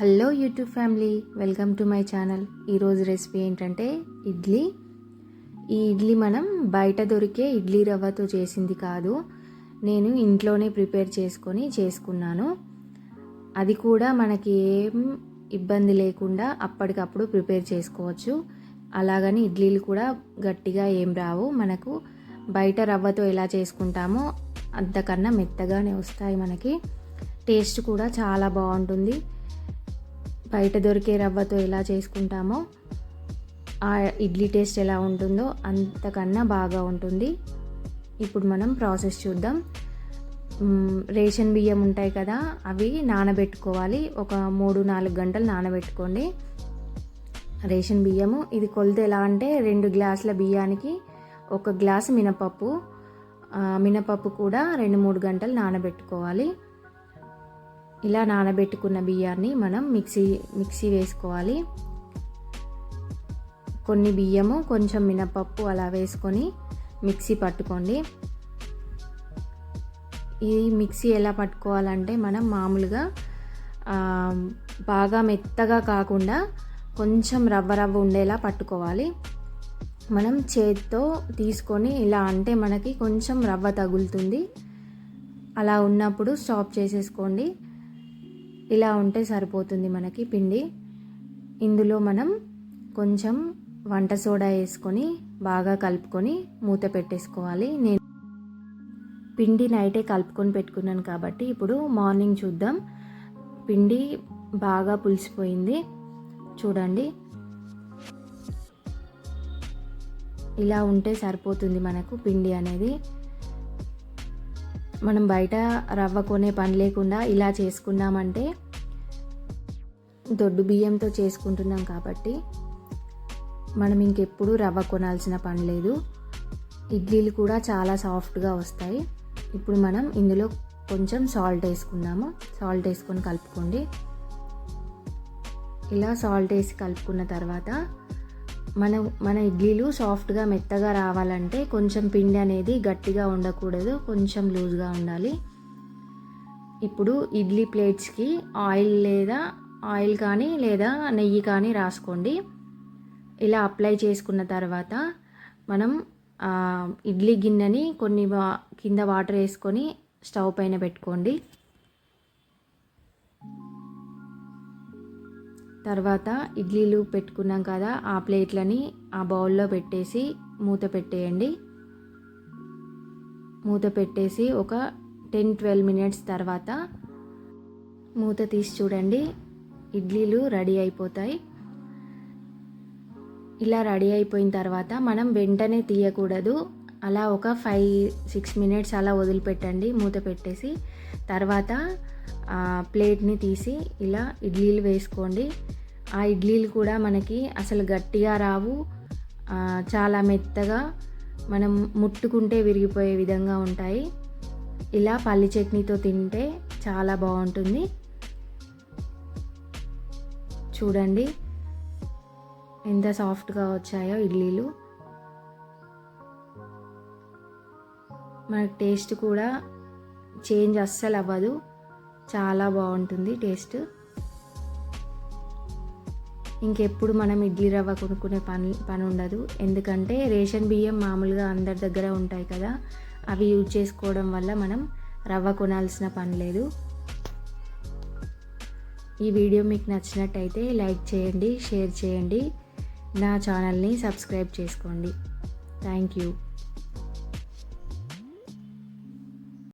Hello YouTube family welcome to my channel. ఈరోజు recipe ఏంటంటే ఇడ్లీ. ఈ ఇడ్లీ మనం బయట దొరికే ఇడ్లీ రవ్వతో చేసింది కాదు. నేను ఇంట్లోనే ప్రిపేర్ చేసుకొని చేసుకున్నాను. అది కూడా మనకి ఏం ఇబ్బంది లేకుండా అప్పటికప్పుడు ప్రిపేర్ చేసుకోవచ్చు. అలాగని ఇడ్లీలు కూడా గట్టిగా ఏం రావు. మనకు బయట రవ్వతో ఎలా చేసుకుంటామో అంతకన్నా మెత్తగానే వస్తాయి మనకి. టేస్ట్ కూడా చాలా బాగుంటుంది. బయట దొరికే రవ్వతో ఎలా చేసుకుంటామో ఆ ఇడ్లీ టేస్ట్ ఎలా ఉంటుందో అంతకన్నా బాగా ఉంటుంది. ఇప్పుడు మనం ప్రాసెస్ చూద్దాం. రేషన్ బియ్యం ఉంటాయి కదా అవి నానబెట్టుకోవాలి. ఒక మూడు నాలుగు గంటలు నానబెట్టుకోండి. రేషన్ బియ్యము ఇది కొలత ఎలా అంటే రెండు గ్లాసుల బియ్యానికి ఒక గ్లాసు మినపప్పు. మినపప్పు కూడా రెండు మూడు గంటలు నానబెట్టుకోవాలి. ఇలా నానబెట్టుకున్న బియ్యాన్ని మనం మిక్సీ మిక్సీ వేసుకోవాలి. కొన్ని బియ్యము కొంచెం మినపప్పు అలా వేసుకొని మిక్సీ పట్టుకోండి. ఈ మిక్సీ ఎలా పట్టుకోవాలంటే మనం మామూలుగా బాగా మెత్తగా కాకుండా కొంచెం రవ్వ రవ్వ ఉండేలా పట్టుకోవాలి. మనం చేతితో తీసుకొని ఇలా అంటే మనకి కొంచెం రవ్వ తగులుతుంది. అలా ఉన్నప్పుడు స్టాప్ చేసేసుకోండి. ఇలా ఉంటే సరిపోతుంది మనకి పిండి. ఇందులో మనం కొంచెం వంట సోడా వేసుకొని బాగా కలుపుకొని మూత పెట్టేసుకోవాలి. నేను పిండి నైటే కలుపుకొని పెట్టుకున్నాను కాబట్టి ఇప్పుడు మార్నింగ్ చూద్దాం. పిండి బాగా పులిసిపోయింది. చూడండి. ఇలా ఉంటే సరిపోతుంది మనకు పిండి అనేది. మనం బయట రవ్వ కొనే పని లేకుండా ఇలా చేసుకున్నామంటే దొడ్డు బియ్యంతో చేసుకుంటున్నాం కాబట్టి మనం ఇంకెప్పుడు రవ్వ కొనాల్సిన పని లేదు. ఇడ్లీలు కూడా చాలా సాఫ్ట్గా వస్తాయి. ఇప్పుడు మనం ఇందులో కొంచెం సాల్ట్ వేసుకుందాము. సాల్ట్ వేసుకొని కలుపుకోండి. ఇలా సాల్ట్ వేసి కలుపుకున్న తర్వాత మన మన ఇడ్లీలు సాఫ్ట్గా మెత్తగా రావాలంటే కొంచెం పిండి అనేది గట్టిగా ఉండకూడదు కొంచెం లూజ్గా ఉండాలి. ఇప్పుడు ఇడ్లీ ప్లేట్స్కి ఆయిల్ లేదా ఆయిల్ కానీ లేదా నెయ్యి కానీ రాసుకోండి. ఇలా అప్లై చేసుకున్న తర్వాత మనం ఇడ్లీ గిన్నెని కొన్ని వా- కింద వాటర్ వేసుకొని స్టవ్ పైన పెట్టుకోండి. తర్వాత ఇడ్లీలు పెట్టుకున్నాం కదా ఆ ప్లేట్లని ఆ బౌల్లో పెట్టేసి మూత పెట్టేయండి. మూత పెట్టేసి ఒక టెన్ ట్వెల్వ్ మినిట్స్ తర్వాత మూత తీసి చూడండి. ఇడ్లీలు రెడీ అయిపోతాయి. ఇలా రెడీ అయిపోయిన తర్వాత మనం వెంటనే తీయకూడదు. అలా ఒక ఫైవ్ సిక్స్ మినిట్స్ అలా వదిలిపెట్టండి మూత పెట్టేసి తర్వాత ప్లేట్ని తీసి ఇలా ఇడ్లీలు వేసుకోండి. ఆ ఇడ్లీలు కూడా మనకి అసలు గట్టిగా రావు. చాలా మెత్తగా మనం ముట్టుకుంటే విరిగిపోయే విధంగా ఉంటాయి. ఇలా పల్లి చట్నీతో తింటే చాలా బాగుంటుంది. చూడండి ఎంత సాఫ్ట్గా వచ్చాయో ఇడ్లీలు. మనకు టేస్ట్ కూడా చేంజ్ అస్సలు అవ్వదు. చాలా బాగుంటుంది టేస్ట్. ఇంకెప్పుడు మనం ఇడ్లీ రవ్వ కొనుక్కునే పని పని ఉండదు. ఎందుకంటే రేషన్ బియ్యం మామూలుగా అందరి దగ్గర ఉంటాయి కదా. అవి యూజ్ చేసుకోవడం వల్ల మనం రవ్వ కొనాల్సిన పని లేదు. ఈ వీడియో మీకు నచ్చినట్టయితే లైక్ చేయండి షేర్ చేయండి. నా ఛానల్ని సబ్స్క్రైబ్ చేసుకోండి. Thank you.